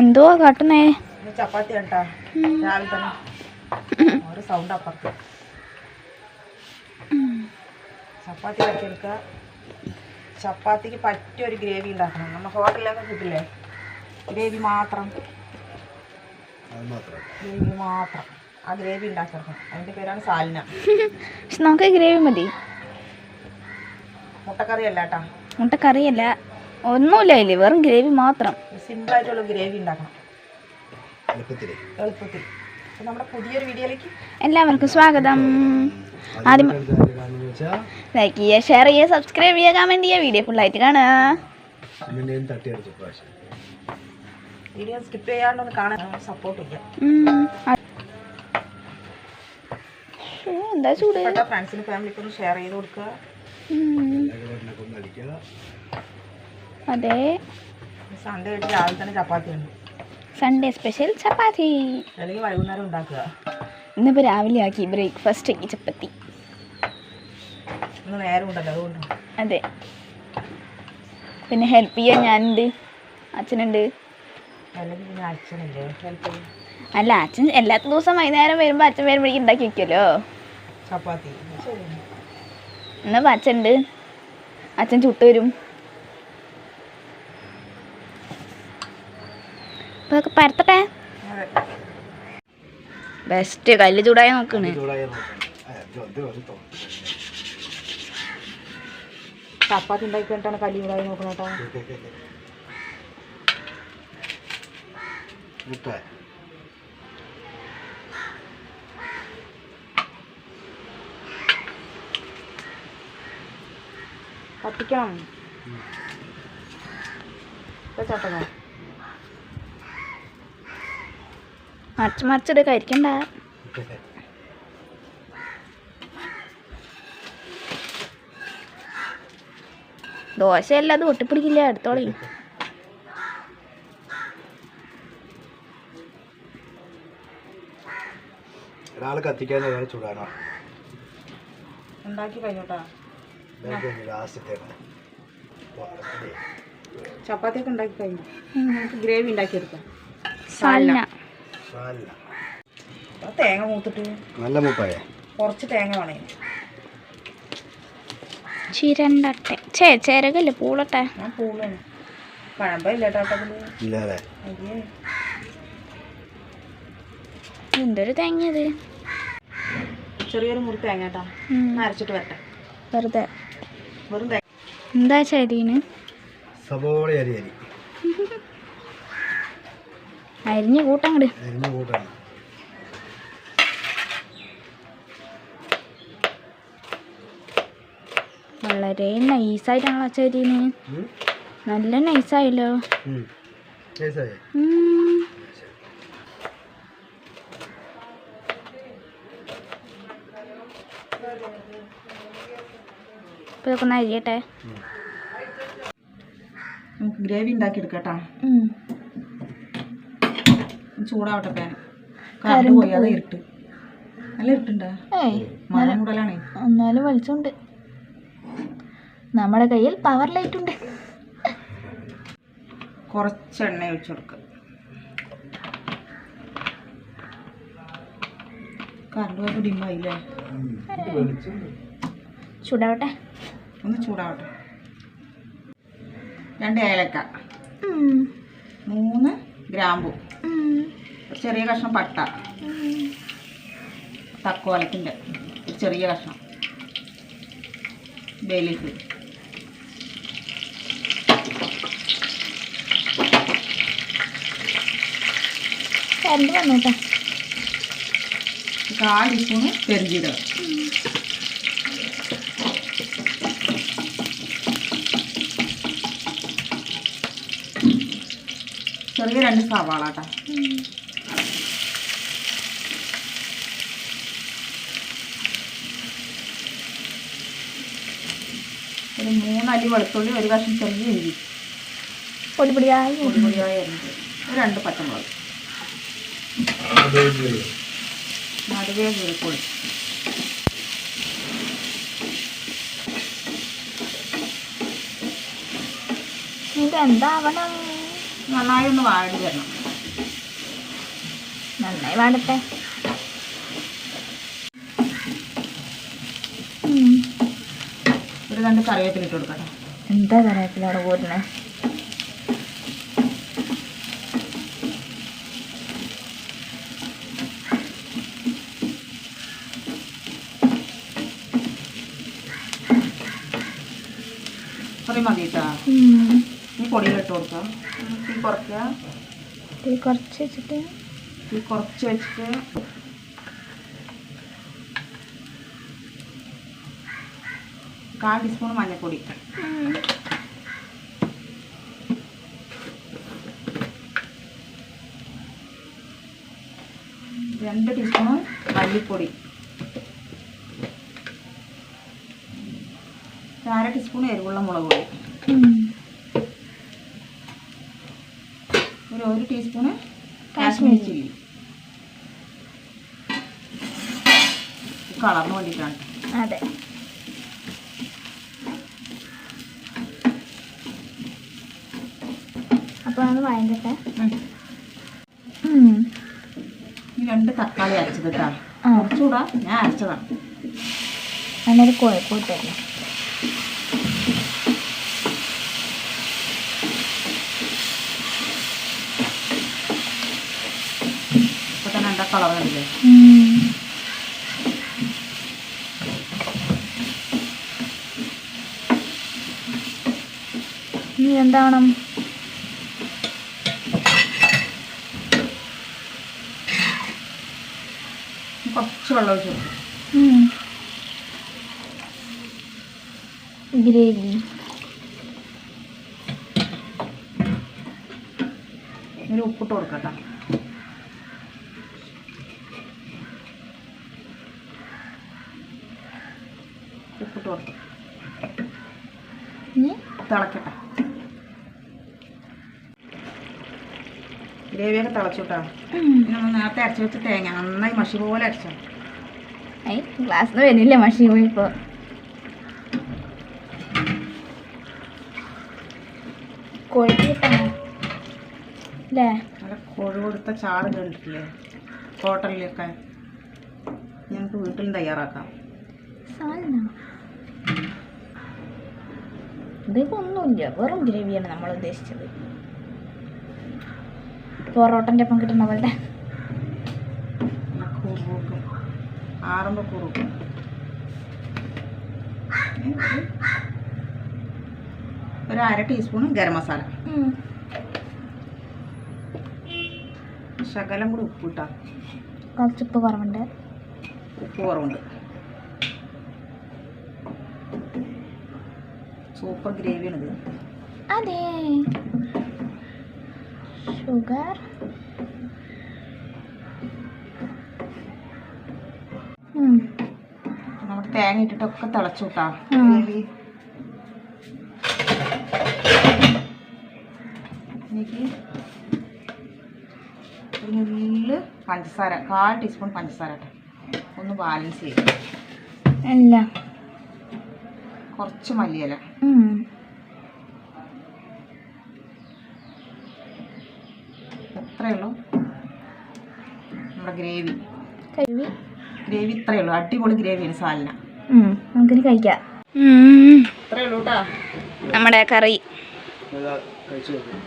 എന്തോ കാട്ടണേ ചപ്പാത്തി കേട്ടാ രാവിലെ തന്നെ. ഒരു സൗണ്ട് അപ്പുറത്ത് ചപ്പാത്തി ഇറക്കിയെടുക്കുക ചപ്പാത്തിക്ക് പറ്റിയ ഒരു ഗ്രേവി ഉണ്ടാക്കണം. നമ്മൾ ഹോട്ടലിലൊക്കെ കിട്ടില്ലേ? ഗ്രേവി മാത്രം. ഗ്രേവി മാത്രം. ആ ഗ്രേവി ഉണ്ടാക്കണം അതിന്റെ പേരാണ് സാലിന. പക്ഷെ നമുക്ക് ഗ്രേവി മതി. മുട്ടക്കറിയല്ല കേട്ടാ. മുട്ട കറിയല്ല ഒന്നുമില്ല ഇല്ലേ വെറും ഗ്രേവി മാത്രം. സിമ്പിൾ ആയിട്ടുള്ള ഗ്രേവി ഉണ്ടാക്കണം. എളുപ്പത്തിൽ. എളുപ്പത്തിൽ നമ്മുടെ പുതിയൊരു വീഡിയോയിലേക്ക് എല്ലാവർക്കും സ്വാഗതം. ആദ്യം ലൈക്ക് ചെയ്യുക ഷെയർ ചെയ്യുക സബ്സ്ക്രൈബ് ചെയ്യുക കമന്റ് ചെയ്യുക വീഡിയോ ഫുള്ളായിട്ട് കാണുക. വീഡിയോ സ്കിപ്പ് ചെയ്യാണ്ടൊന്ന് കാണാൻ സപ്പോർട്ട് ചെയ്യാം ഉം. അ- ശ്ശോ, എന്താ ചൂട്? ഫ്രണ്ട്സിന് ഫാമിലിക്ക് ഒന്ന് ഷെയർ ചെയ്ത് കൊടുക്കുക ഉം. എല്ലാവരും ഒന്ന് അടിക്കുക അതെ. സൺഡേ രാവിലെ തന്നെ ചപ്പാത്തി ഉണ്ട്. സൺഡേ സ്പെഷ്യൽ ചപ്പാത്തി. അല്ലെങ്കിൽ വൈകുന്നേരം ഉണ്ടാക്കുക. ഇന്നിപ്പോൾ രാവിലെ ആക്കി ബ്രേക്ക്ഫാസ്റ്റ് ആക്കി ചപ്പാത്തി. നേരം ഉണ്ടല്ലോ അതുകൊണ്ട്. അതെ. പിന്നെ ഹെൽപ്പ് ചെയ്യാൻ ഞാനുണ്ട്. അച്ഛനുണ്ട്. അല്ല അച്ഛൻ എല്ലാ ദിവസം വൈകുന്നേരം വരുമ്പോൾ അച്ഛൻ വരുമ്പോഴേക്കും ഉണ്ടാക്കി വെക്കുമല്ലോ ചപ്പാത്തി. എന്നാ അച്ഛൻ ഉണ്ട് അച്ഛൻ ചുട്ട് അപ്പോൾ അതൊക്കെ പരത്തട്ടെ. ബെസ്റ്റ് കല്ല് ചൂടായി നോക്കണ്. ചൂടായി. ചപ്പാത്തി ഉണ്ടാക്കി കഴിഞ്ഞിട്ടാണ് കല്ലി കൂടായി നോക്കണം കേട്ടോ. മുട്ട കത്തിക്കണം. ചട്ടനോ മറിച്ച് മറിച്ചിട്ട് കഴിക്കണ്ട ദോശയല്ല അത് ഒട്ടിപ്പിടിക്കില്ല എടുത്തോളി. ഒരാൾ കത്തിക്കാൻ ഒരാൾ ഉണ്ടാക്കി കഴിഞ്ഞോട്ടാ ഉണ്ടാക്കി കഴിഞ്ഞു. ഗ്രേവി ഉണ്ടാക്കിയെടുക്കാം. സാലിന തേങ്ങ മൂത്തിട്ട് നല്ല മുപ്പായേ? കുറച്ച് തേങ്ങ വേണേ. ചിരണ്ടട്ടെ. ചേ ചേരകല്ലേ പൂളട്ടെ. ഞാൻ പൂളാണ്. പഴമ്പില്ല എന്തൊരു തേങ്ങയത്? ചെറിയൊരു മുറി തേങ്ങ കേട്ടാ അരച്ചിട്ട് വരട്ടെ. വെറുതെ. വെറും എന്താ ശരീന് സബോള അരി അരി. അരിഞ്ഞ് കൂട്ടങ്ങട്. അരിഞ്ഞ കൂട്ടാണ്. വളരെ നൈസായിട്ടാണല്ലോ ശരീന് നല്ല നൈസായല്ലോ. ഇപ്പൊ ഇതൊക്കെ ഒന്ന് അരിയട്ടെ. നമുക്ക് ഗ്രേവി ഉണ്ടാക്കിയെടുക്കട്ടാ. ചൂടാവട്ടെ പാൻ കറണ്ട് പോയി അത് ഇരുട്ട്. നല്ല ഇരുട്ടുണ്ടോ? മഴ മുടലാണേ. എന്നാലും വെളിച്ചമുണ്ട്. നമ്മുടെ കയ്യിൽ പവർ ലൈറ്റ് ഉണ്ട്. കുറച്ച് എണ്ണ ഒഴിച്ചു കൊടുക്കുക കറണ്ട് പോയപ്പോൾ ഡിമ്മായില്ലേ. ചൂടാവട്ടെ. ഒന്ന് ചൂടാവട്ടെ. രണ്ട് ഏലക്ക. മൂന്ന് ഗ്രാമ്പു. ഒരു ചെറിയ കഷ്ണം പട്ട. തക്കോലത്തിന്റെ ഒരു ചെറിയ കഷ്ണം. ബേലീഫ് കാൽ ടീസ്പൂണ് പെരുജീരകം. ചെറിയ രണ്ട് സവാള കേട്ടോ ഒരു മൂന്നല്ലി വെളുത്തുള്ളി ഒരു കഷ്ണം ചെറിയ ഇഞ്ചി. പൊടിപൊടിയായി. പൊടിപൊടിയായി പൊടി ഒരു രണ്ട് പച്ചമുളക്. നടുവേ കീറിപ്പൊടി ഇതെന്താവണം? നന്നായി ഒന്ന് വാടി വരണം. നന്നായി പാടട്ടെ ഉം. ഒരു രണ്ട് കറിവേപ്പില ഇട്ട് കൊടുക്കട്ടെ. എന്താ കറിവേപ്പിലാണ് പോരുന്നത് കറി മതി കേട്ടോ ഈ പൊടിയിലിട്ട് കൊടുക്കാം തീ കുറയ്ക്കുക തീ കുറച്ച് വെച്ചിട്ട് തീ കുറച്ച് വെച്ചിട്ട് കാൽ ടീസ്പൂൺ മഞ്ഞൾപ്പൊടി. രണ്ട് ടീസ്പൂൺ മല്ലിപ്പൊടി. അര ടീസ്പൂൺ എരിവുള്ള മുളക് പൊടി. ഒരു ഒരു ടീസ്പൂണ് കാശ്മീരി കാശ്മീരി. ചില്ലി. കളറിന് വേണ്ടിയിട്ടാണ്. അതെ. അപ്പോൾ അത് വഴങ്ങട്ടെ രണ്ട് തക്കാളി അരച്ചത് കേട്ടോ. കുറച്ചുകൂടാ. ഞാൻ അരച്ചതാണ്. എന്നൊരു കോഴിക്കോട്ടല്ലേ ഇപ്പൊ തന്നെ എന്താ കളർ കണ്ടില്ലേ? ഇനി എന്താവണം ഇനി കുറച്ച് വെള്ളം ഒഴിച്ചു ഗ്രേവി. ഇങ്ങനെ ഉപ്പിട്ട് കൊടുക്കട്ടെ. ഉപ്പിട്ട് കൊടുക്കും. തിളക്കട്ടെ. ഗ്രേവിയൊക്കെ കേട്ടോ നമ്മൾ നേരത്തെ അരച്ചു വെച്ച തേങ്ങ നന്നായി മഷി പോലെ അരച്ചോ. ഐ ക്ലാസ്സിൽ വരുന്നില്ല മഷി പോയി ഇപ്പോൾ കോഴിക്ക് കിട്ടണോ? അല്ലേ കോഴി കൊടുത്ത ചാറ് കണ്ടിട്ടില്ലേ? ഹോട്ടലിലൊക്കെ. ഞങ്ങൾക്ക് വീട്ടിലും തയ്യാറാക്കാം. ഇതിപ്പോൾ ഒന്നുമില്ല വെറും ഗ്രേവിയാണ് നമ്മൾ ഉദ്ദേശിച്ചത്. പൊറോട്ടന്റെ ഒപ്പം കിട്ടുന്ന പോലെ. ആറുമ്പോൾ കുറുക്കും ഒരു അര ടീസ്പൂൺ ഗരം മസാല. ശകലം കൂടി ഉപ്പ് ഇട്ടാ കുറച്ചുപ്പ് കുറവുണ്ട്. ഉപ്പ് കുറവുണ്ട്. സൂപ്പർ ഗ്രേവിയാണിത്. അതെ. ഷുഗർ. തേങ്ങ ഇട്ടിട്ടൊക്കെ തിളച്ചു നല്ല. എനിക്ക് പഞ്ചസാര കാൽ ടീസ്പൂൺ പഞ്ചസാര ഒന്ന് ബാലൻസ് ചെയ്യും. അല്ല കുറച്ച് മല്ലിയല. ഇത്രയേ ഉള്ളൂ. നമ്മുടെ ഗ്രേവി. കഴുകി ഗ്രേവി ഇത്രയേ ഉള്ളൂ. അടിപൊളി ഗ്രേവിയാണ് സാലിന. നമുക്കിനി കഴിക്കാം. നമ്മുടെ കറി. കഴിച്ചു നോക്കും.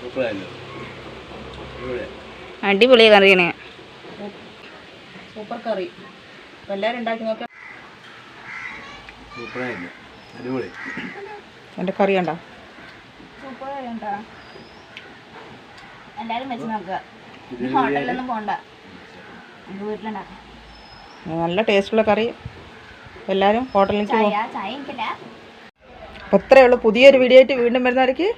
സൂപ്പറായല്ലോ അടിപൊളി. കറിയാണ്. സൂപ്പർ കറി. അപ്പോൾ എല്ലാവരും ഉണ്ടാക്കി നോക്കാം. എന്റെ കറി കണ്ടോ? സൂപ്പർ കറിയുണ്ടോ എല്ലാവരും വെച്ച് നോക്കുക ഹോട്ടലിലൊന്നും പോണ്ട. വീട്ടിലുണ്ടാക്കാം നല്ല ടേസ്റ്റുള്ള കറി. എല്ലാവരും ഹോട്ടലിലേക്ക് പോകും അപ്പോൾ ഉള്ളൂ. പുതിയൊരു വീഡിയോ ആയിട്ട് വീണ്ടും വരുന്നവർക്ക്